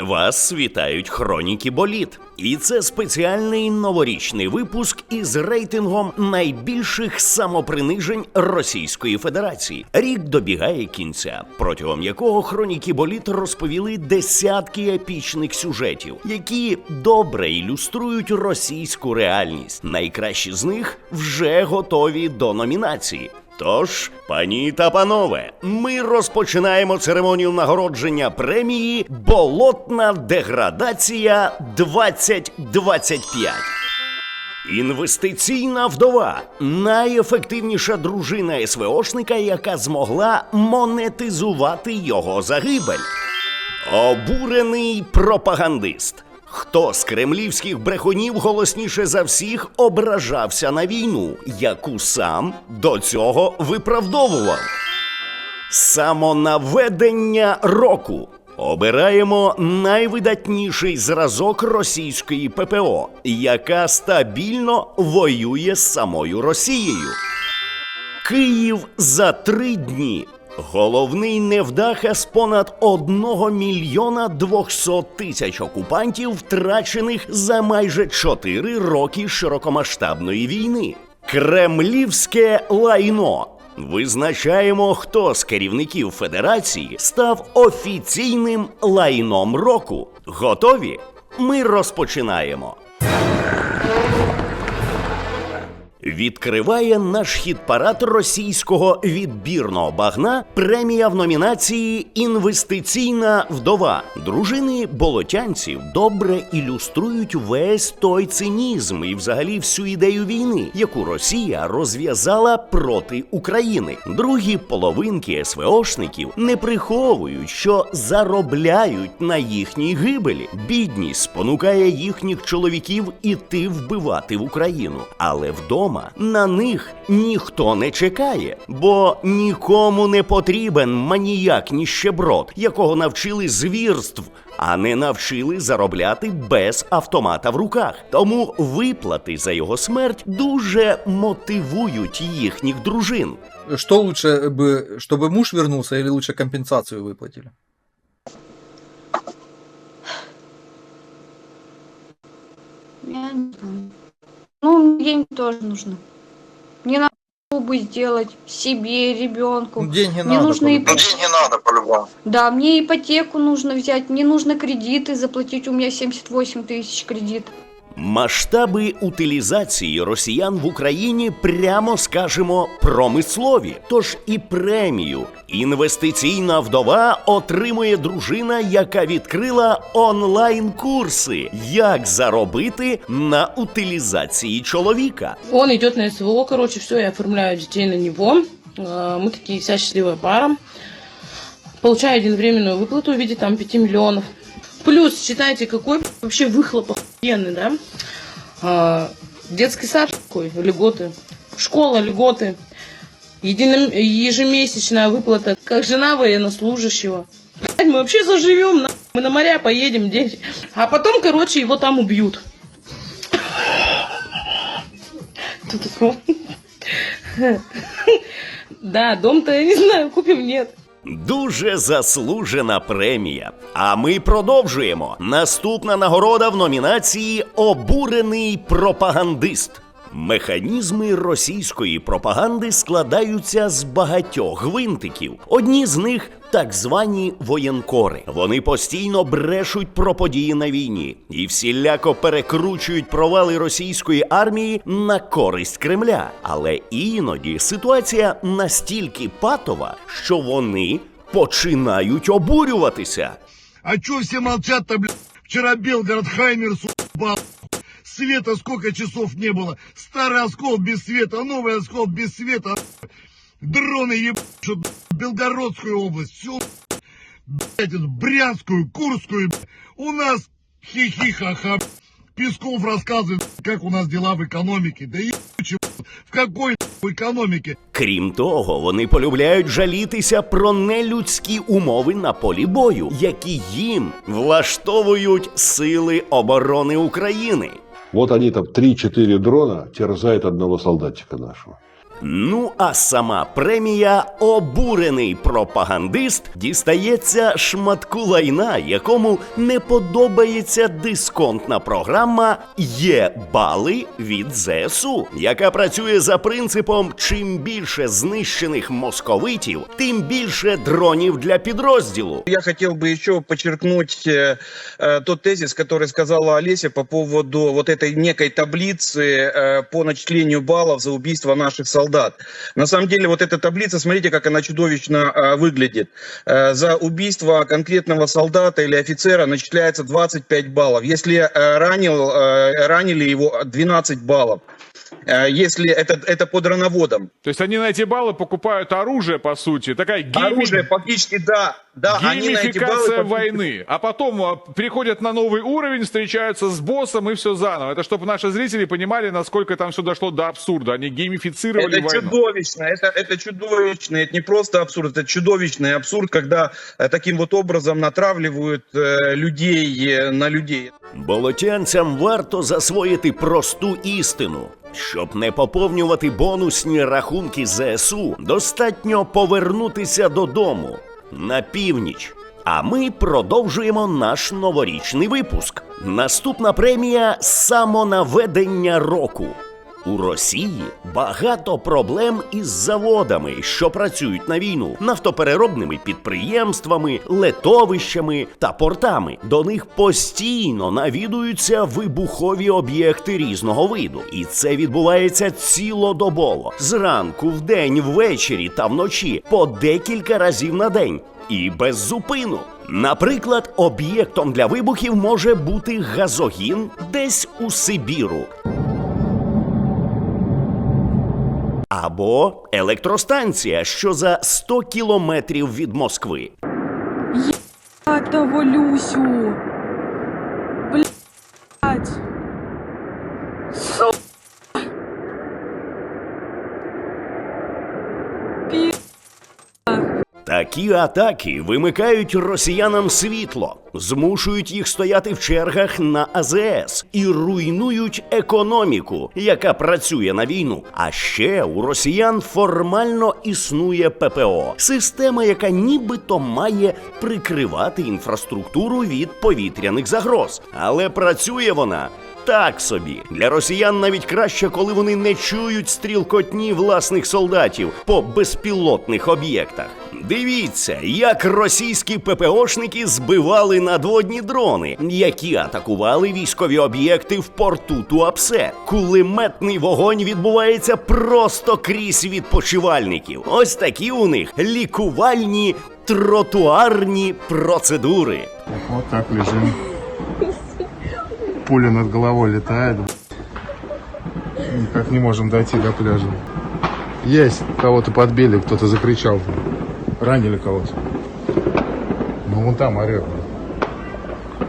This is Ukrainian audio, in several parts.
Вас вітають хроніки боліт, і це спеціальний новорічний випуск із рейтингом найбільших самопринижень Російської Федерації. Рік добігає кінця, протягом якого хроніки боліт розповіли десятки епічних сюжетів, які добре ілюструють російську реальність. Найкращі з них вже готові до номінації. Тож, пані та панове, ми розпочинаємо церемонію нагородження премії Болотна деградація 2025. Інвестиційна вдова найефективніша дружина СВОшника, яка змогла монетизувати його загибель. Обурений пропагандист. Хто з кремлівських брехунів голосніше за всіх ображався на війну, яку сам до цього виправдовував? Самонаведення року. Обираємо найвидатніший зразок російської ППО, яка стабільно воює з самою Росією. Київ за три дні. Головний невдаха з понад 1 мільйона 200 тисяч окупантів, втрачених за майже 4 роки широкомасштабної війни. Кремлівське лайно. Визначаємо, хто з керівників Федерації став офіційним лайном року. Готові? Ми розпочинаємо. Відкриває наш хіт-парад російського відбірного багна премія в номінації Інвестиційна вдова. Дружини болотянців добре ілюструють весь той цинізм і взагалі всю ідею війни, яку Росія розв'язала проти України. Другі половинки СВОшників не приховують, що заробляють на їхній гибелі. Бідність спонукає їхніх чоловіків іти вбивати в Україну, але вдома на них ніхто не чекає, бо нікому не потрібен маніяк ніщеброд, якого навчили звірств, а не навчили заробляти без автомата в руках. Тому виплати за його смерть дуже мотивують їхніх дружин. Что лучше бы, чтобы муж вернулся или лучше компенсацию выплатили? Я не знаю. Ну, мне деньги тоже нужны. Мне надо бы сделать себе, ребенку. Ну, деньги Мне надо. нужно и- по-любому. Ну, деньги надо по-любому. Да, мне ипотеку нужно взять, мне нужно кредиты заплатить, у меня 78 тысяч кредит. Масштаби утилізації росіян в Україні, прямо скажемо, промислові. Тож і премію інвестиційна вдова отримує дружина, яка відкрила онлайн-курси, як заробити на утилізації чоловіка. Он идет на СВО, короче, все, я оформляю детей на него. А, Мы такие вся счастливая пара. Получаю единовременную выплату в виде там 5 миллионов. Плюс, считайте, какой вообще выхлоп охуенный, да? А, Детский сад такой, льготы. Школа, льготы. Едином- Ежемесячная выплата, как жена военнослужащего. Мы вообще заживем, на- мы на моря поедем, дети. А потом, короче, его там убьют. Да, дом-то я не знаю, купим, нет. Дуже заслужена премія. А ми продовжуємо. Наступна нагорода в номінації Обурений пропагандист. Механізми російської пропаганди складаються з багатьох гвинтиків. Одні з них так звані воєнкори. Вони постійно брешуть про події на війні і всіляко перекручують провали російської армії на користь Кремля. Але іноді ситуація настільки патова, що вони починають обурюватися. А чё все молчат-то, блядь? Вчера Белгород Хаймер бал. Света сколько часов не было. Старый оскол без света, новый оскол без света. Дроны ебашут Белгородскую область, всю блядь, эту Брянскую, Курскую. блядь. У нас хихи-ха-ха. Песков рассказывает, как у нас дела в экономике. Да ебучий, в какой нахуй экономике? Крім того, вони полюбляють жалітися про нелюдські умови на полі бою, які їм влаштовують сили оборони України. Вот они там 3-4 дрона терзают одного солдатика нашего. Ну а сама премія Обурений пропагандист дістається шматку лайна, якому не подобається дисконтна програма Є бали від ЗСУ, яка працює за принципом: чим більше знищених московитів, тим більше дронів для підрозділу. Я хотел бы еще подчеркнуть э, э, тот тезис, который сказала Олеся по поводу вот этой некой таблицы э, по начислению баллов за убийство наших солдат. На самом деле вот эта таблица, смотрите, как она чудовищно э, выглядит. Э, за убийство конкретного солдата или офицера начисляется 25 баллов. Если э, ранил, э, ранили его 12 баллов. Э, Если это, это по дроноводам. То есть они на эти баллы покупают оружие, по сути. Такая гейми- Оружие фактически, да, да, они на эти баллы геймификация фактически- войны. А потом а, переходят на новый уровень, встречаются с боссом и все заново. Это чтобы наши зрители понимали, насколько там все дошло до абсурда. Они геймифицировали Это войну. чудовищно, это, это чудовищно, это не просто абсурд, это чудовищный абсурд, когда э, таким вот образом натравливают э, людей э, на людей. Болотянцям варто засвоїти просту істину. Щоб не поповнювати бонусні рахунки ЗСУ, достатньо повернутися додому на північ. А ми продовжуємо наш новорічний випуск. Наступна премія самонаведення року. У Росії багато проблем із заводами, що працюють на війну, нафтопереробними підприємствами, летовищами та портами. До них постійно навідуються вибухові об'єкти різного виду, і це відбувається цілодобово зранку, вдень, ввечері та вночі по декілька разів на день. І без зупину. Наприклад, об'єктом для вибухів може бути газогін десь у Сибіру. Або електростанція, що за 100 кілометрів від Москви. того Люсю. Блять. Такі атаки вимикають росіянам світло, змушують їх стояти в чергах на АЗС і руйнують економіку, яка працює на війну. А ще у росіян формально існує ППО, система, яка нібито має прикривати інфраструктуру від повітряних загроз. Але працює вона так собі для росіян навіть краще, коли вони не чують стрілкотні власних солдатів по безпілотних об'єктах. Дивіться, як російські ППОшники збивали надводні дрони, які атакували військові об'єкти в порту Туапсе. Кулеметний вогонь відбувається просто крізь відпочивальників. Ось такі у них лікувальні тротуарні процедури. Вот так лежим. Пуля над головой летает. Никак не можем дойти до пляжа. Есть, кого-то подбили, кто-то закричал. Ранили кого-то. Ну, вон там орет.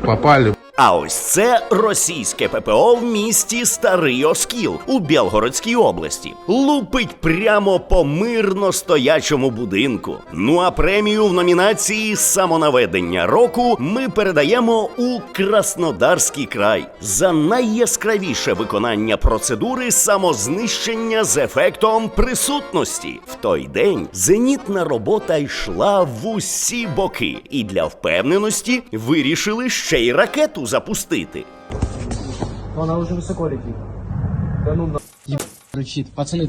Попали. А ось це російське ППО в місті Старий Оскіл у Білгородській області. Лупить прямо по мирно стоячому будинку. Ну а премію в номінації Самонаведення року ми передаємо у Краснодарський край за найяскравіше виконання процедури самознищення з ефектом присутності. В той день зенітна робота йшла в усі боки, і для впевненості вирішили ще й ракету запустити. Она уже высоко летит. Да ну на... Рычит. Пацаны,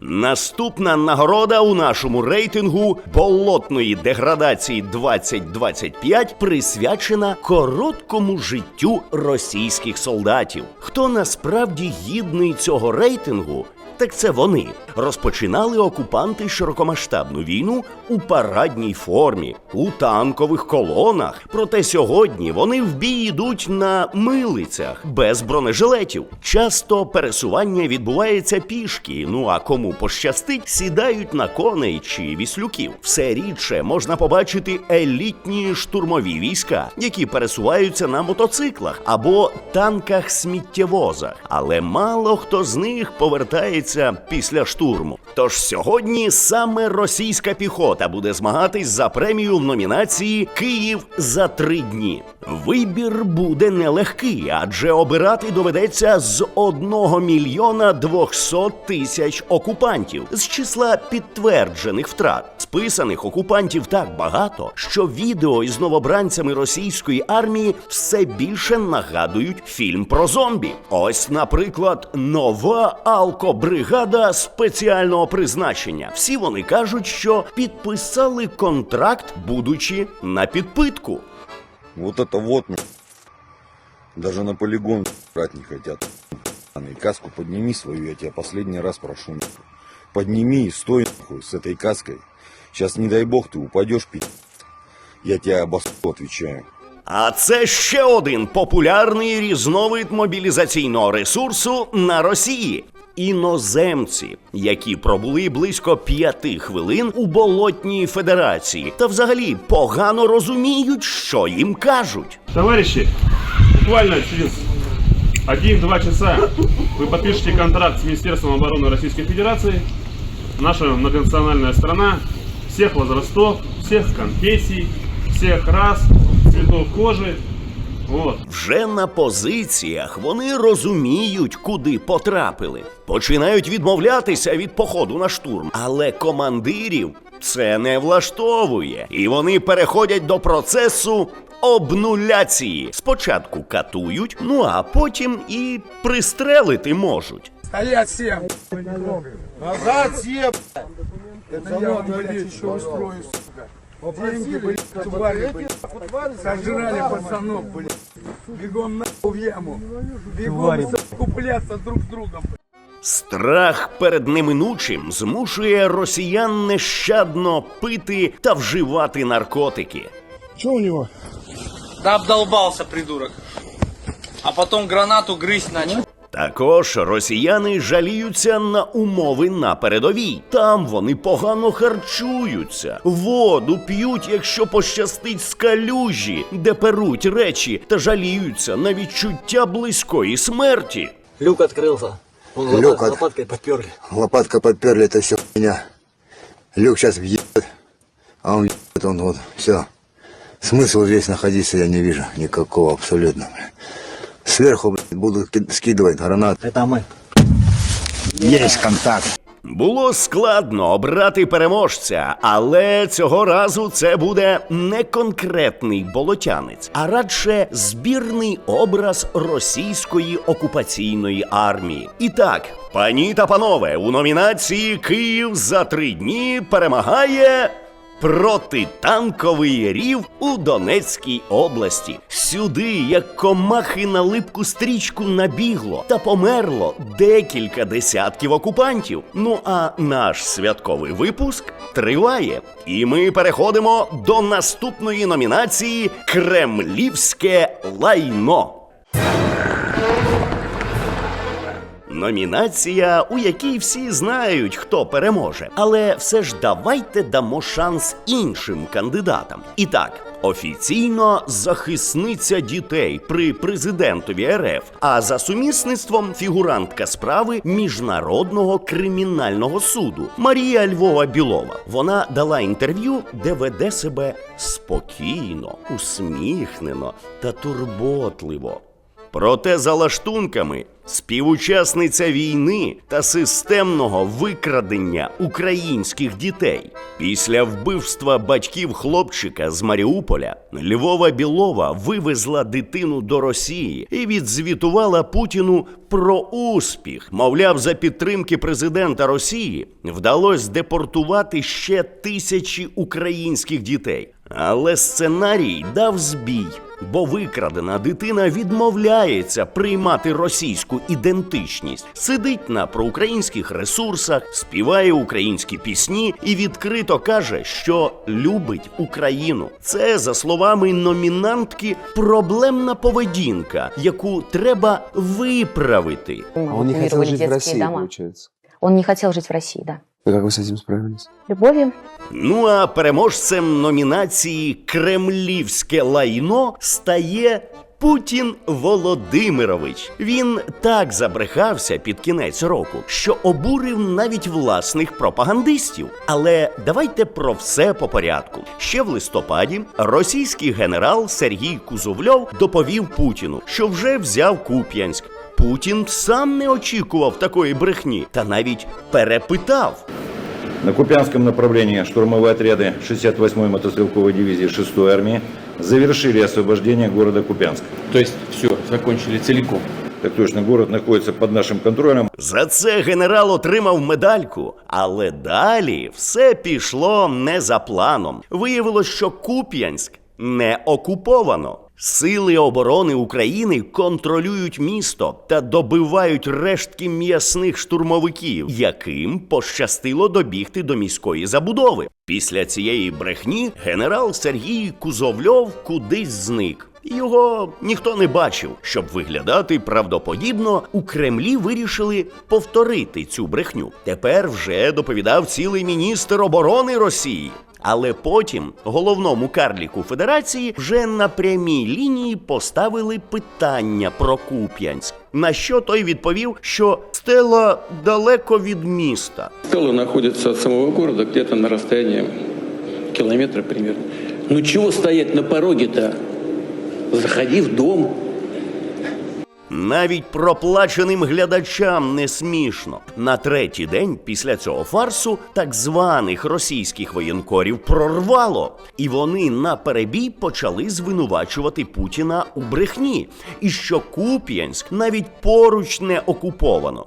Наступна нагорода у нашому рейтингу болотної деградації 2025 присвячена короткому життю російських солдатів. Хто насправді гідний цього рейтингу? Так це вони розпочинали окупанти широкомасштабну війну у парадній формі, у танкових колонах. Проте сьогодні вони в бій йдуть на милицях без бронежилетів. Часто пересування відбувається пішки. Ну а кому пощастить, сідають на коней чи віслюків. Все рідше можна побачити елітні штурмові війська, які пересуваються на мотоциклах або танках сміттєвозах. Але мало хто з них повертається після штурму. olur mu? Тож сьогодні саме російська піхота буде змагатись за премію в номінації Київ за три дні. Вибір буде нелегкий, адже обирати доведеться з 1 мільйона 200 тисяч окупантів з числа підтверджених втрат. Списаних окупантів так багато, що відео із новобранцями російської армії все більше нагадують фільм про зомбі. Ось, наприклад, нова алкобригада спеціального призначення. Всі вони кажуть, що підписали контракт, будучи на підпитку. Вот это вот, нахуй. даже на полигон брать не хотят. нахуй. Каску подними свою, я тебя последний раз прошу. нахуй. Подними и стой нахуй, с этой каской. Сейчас, не дай бог, ты упадешь, пи***. Я тебя обосу, отвечаю. А це ще один популярний різновид мобілізаційного ресурсу на Росії. Іноземці, які пробули близько п'яти хвилин у болотній федерації, та взагалі погано розуміють, що їм кажуть. Товарищи, буквально через 1-2 часа вы подпишете контракт с Министерством обороны Российской Федерации. Наша многонациональная страна всех возрастов, всех конфессий, всех рас, цветов кожи. Вот. Вже на позиціях вони розуміють, куди потрапили. Починають відмовлятися від походу на штурм, але командирів це не влаштовує, і вони переходять до процесу. Обнуляції спочатку катують, ну а потім і пристрелити можуть. Стоять все! Назад все! Это я блядь, еще устрою, сука. Деньги, блядь, твари, блядь. Сожрали пацанов, блядь. Бегом нахуй в яму. Бегом купляться друг с другом. Страх перед неминучим змушує росіян нещадно пити та вживати наркотики. Что у него? Да обдолбался, придурок. А потом гранату грызть начал. Також росіяни жаліються на умови на передовій. Там вони погано харчуються, воду п'ють, якщо пощастить з калюжі, де перуть речі, та жаліються на відчуття близької смерті. Люк открылся. Он Люк от- лопаткой подперли. Лопатка подперли, это все меня. Люк сейчас въебет, а он въебет, он вот, все. Смысла здесь находиться я не вижу никакого абсолютно. бля. Сверху блядь, будут ки- скидывать гранат. Это мы. Есть контакт. Було складно обрати переможця, але цього разу це буде не конкретний болотянець, а радше збірний образ російської окупаційної армії. І так, пані та панове, у номінації Київ за три дні перемагає. Протитанковий рів у Донецькій області. Сюди, як комахи на липку стрічку, набігло та померло декілька десятків окупантів. Ну а наш святковий випуск триває. І ми переходимо до наступної номінації Кремлівське лайно. Номінація, у якій всі знають, хто переможе. Але все ж давайте дамо шанс іншим кандидатам. І так. Офіційно захисниця дітей при президентові РФ, а за сумісництвом фігурантка справи міжнародного кримінального суду Марія Львова Білова. Вона дала інтерв'ю, де веде себе спокійно, усміхнено та турботливо. Проте за лаштунками співучасниця війни та системного викрадення українських дітей. Після вбивства батьків хлопчика з Маріуполя Львова Білова вивезла дитину до Росії і відзвітувала Путіну про успіх. Мовляв, за підтримки президента Росії вдалося депортувати ще тисячі українських дітей. Але сценарій дав збій, бо викрадена дитина відмовляється приймати російську ідентичність, сидить на проукраїнських ресурсах, співає українські пісні і відкрито каже, що любить Україну. Це за словами номінантки проблемна поведінка, яку треба виправити. А он не хотел жить в России, получается. Он не хотел жить в России, да. И как вы с этим справились? Любовью. Ну а переможцем номінації Кремлівське лайно стає Путін Володимирович. Він так забрехався під кінець року, що обурив навіть власних пропагандистів. Але давайте про все по порядку. Ще в листопаді російський генерал Сергій Кузовльов доповів Путіну, що вже взяв Куп'янськ. Путін сам не очікував такої брехні та навіть перепитав. На Купянском направлении штурмовые отряды 68-й мотострелковой дивизии 6-й армии завершили освобождение города Купянск. То есть все, закончили целиком. Так точно, город находится под нашим контролем. За це генерал отримав медальку, але далі все пішло не за планом. Виявилось, що Куп'янськ не окуповано. Сили оборони України контролюють місто та добивають рештки м'ясних штурмовиків, яким пощастило добігти до міської забудови. Після цієї брехні генерал Сергій Кузовльов кудись зник. Його ніхто не бачив. Щоб виглядати правдоподібно, у Кремлі вирішили повторити цю брехню. Тепер вже доповідав цілий міністр оборони Росії. Але потім головному карліку Федерації вже на прямій лінії поставили питання про Куп'янськ. На що той відповів, що стела далеко від міста. Стелла находится от самого города где-то на расстоянии километра примерно. Ну чего стоять на пороге-то? Заходи в дом. Навіть проплаченим глядачам не смішно. На третій день після цього фарсу так званих російських воєнкорів прорвало, і вони на перебій почали звинувачувати Путіна у брехні, і що Куп'янськ навіть поруч не окуповано.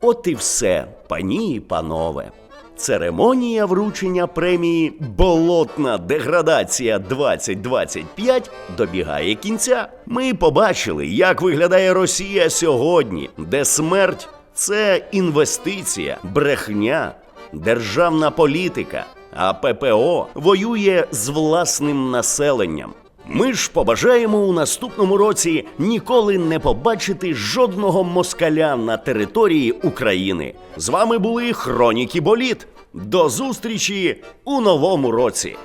От і все, пані і панове. Церемонія вручення премії Болотна деградація 2025 добігає кінця. Ми побачили, як виглядає Росія сьогодні, де смерть це інвестиція, брехня, державна політика, а ППО воює з власним населенням. Ми ж побажаємо у наступному році ніколи не побачити жодного москаля на території України. З вами були Хроніки Боліт. До зустрічі у новому році.